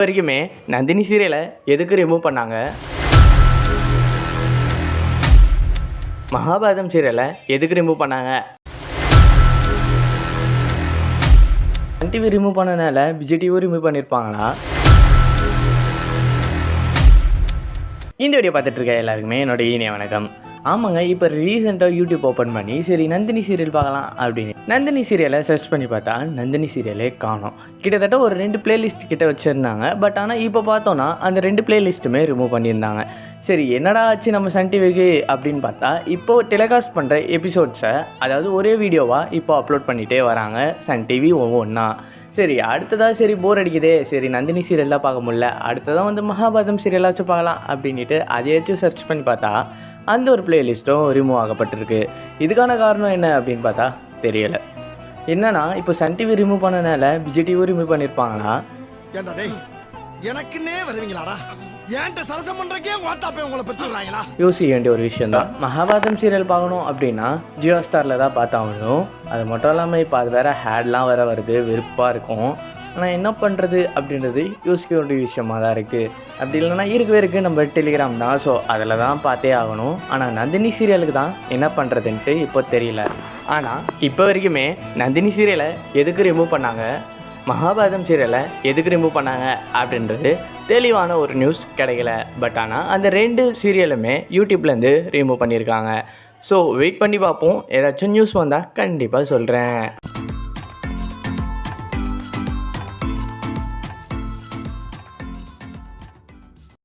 வரைக்குமே நந்தினி சீரியலை எதுக்கு ரிமூவ் பண்ணாங்க? மகாபாரதம் சீரியலை எதுக்கு ரிமூவ் பண்ணாங்க? சன் டிவி ரிமூவ் பண்ணனால விஜய் டிவியும் ரிமூவ் பண்ணியிருப்பாங்களா இந்த வீடியோ பார்த்துட்டு இருக்க எல்லாருக்குமே என்னோட இனிய வணக்கம். ஆமாங்க இப்போ ரீசெண்டாக யூடியூப் ஓப்பன் பண்ணி சரி நந்தினி சீரியல் பார்க்கலாம் அப்படின்னு. நந்தினி சீரியலை சர்ச் பண்ணி பார்த்தா நந்தினி சீரியலே காணோம். கிட்டத்தட்ட ஒரு ரெண்டு பிளேலிஸ்ட் கிட்ட வச்சுருந்தாங்க. பட் ஆனால் இப்போ பார்த்தோன்னா அந்த ரெண்டு பிளேலிஸ்ட்டுமே ரிமூவ் பண்ணியிருந்தாங்க. சரி என்னடா ஆச்சு நம்ம சன் டிவிக்கு அப்படின்னு பார்த்தா இப்போ டெலிகாஸ்ட் பண்ணுற எபிசோட்ஸை அதாவது ஒரே வீடியோவாக இப்போ அப்லோட் பண்ணிகிட்டே வராங்க சன் டிவி ஒவ்வொன்றா சரி அடுத்ததாக சரி போர் அடிக்குதே. சரி நந்தினி சீரியல்லாம் பார்க்க முடியல. அடுத்ததாக வந்து மகாபாரதம் சீரியலாச்சும் பார்க்கலாம் அப்படின்ட்டு அதையாச்சும் சர்ச் பண்ணி பார்த்தா அந்த ஒரு பிளேலிஸ்ட்டும் ரிமூவ் ஆகப்பட்டிருக்கு. இதுக்கான காரணம் என்ன அப்படின்னு பார்த்தா தெரியலை. என்னன்னா இப்போ சன் டிவி ரிமூவ் பண்ணனால விஜய் டிவி ரிமூவ் பண்ணியிருப்பாங்களா எனக்குன்னே வருவீங்களாடா? ஏன்ட்ட சரசம் பண்றக்கே ஓட்டாப்பே உங்களை பெற்றுறாங்களா யோசிக்க வேண்டிய ஒரு விஷயம் தான் மகாபாரதம் சீரியல் பார்க்கணும் அப்படின்னா ஜியோ ஸ்டாரில் தான் பார்த்தாகணும். அது மட்டும் இல்லாமல் இப்போ அது வேறு ஹேட்லாம் வேறு வருது வெறுப்பாக இருக்கும். ஆனால் என்ன பண்ணுறது அப்படின்றது யோசிக்க வேண்டிய விஷயமாக தான் இருக்குது அப்படி இல்லைன்னா இருக்கவே இருக்குது நம்ம டெலிகிராம் தான். ஸோ அதில் தான் பார்த்தே ஆகணும். ஆனால் நந்தினி சீரியலுக்கு தான் என்ன பண்ணுறதுன்ட்டு இப்போ தெரியல. ஆனால் இப்போ வரைக்குமே நந்தினி சீரியலை எதுக்கு ரிமூவ் பண்ணாங்க? மகாபாரதம் சீரியலை எதுக்கு ரிமூவ் பண்ணாங்க? அப்படின்றது தெளிவான ஒரு நியூஸ் கிடைக்கல. பட் ஆனால் அந்த ரெண்டு சீரியலுமே யூடியூப்லேருந்து ரிமூவ் பண்ணியிருக்காங்க. ஸோ வெயிட் பண்ணி பார்ப்போம். ஏதாச்சும் நியூஸ் வந்தால் கண்டிப்பாக சொல்கிறேன்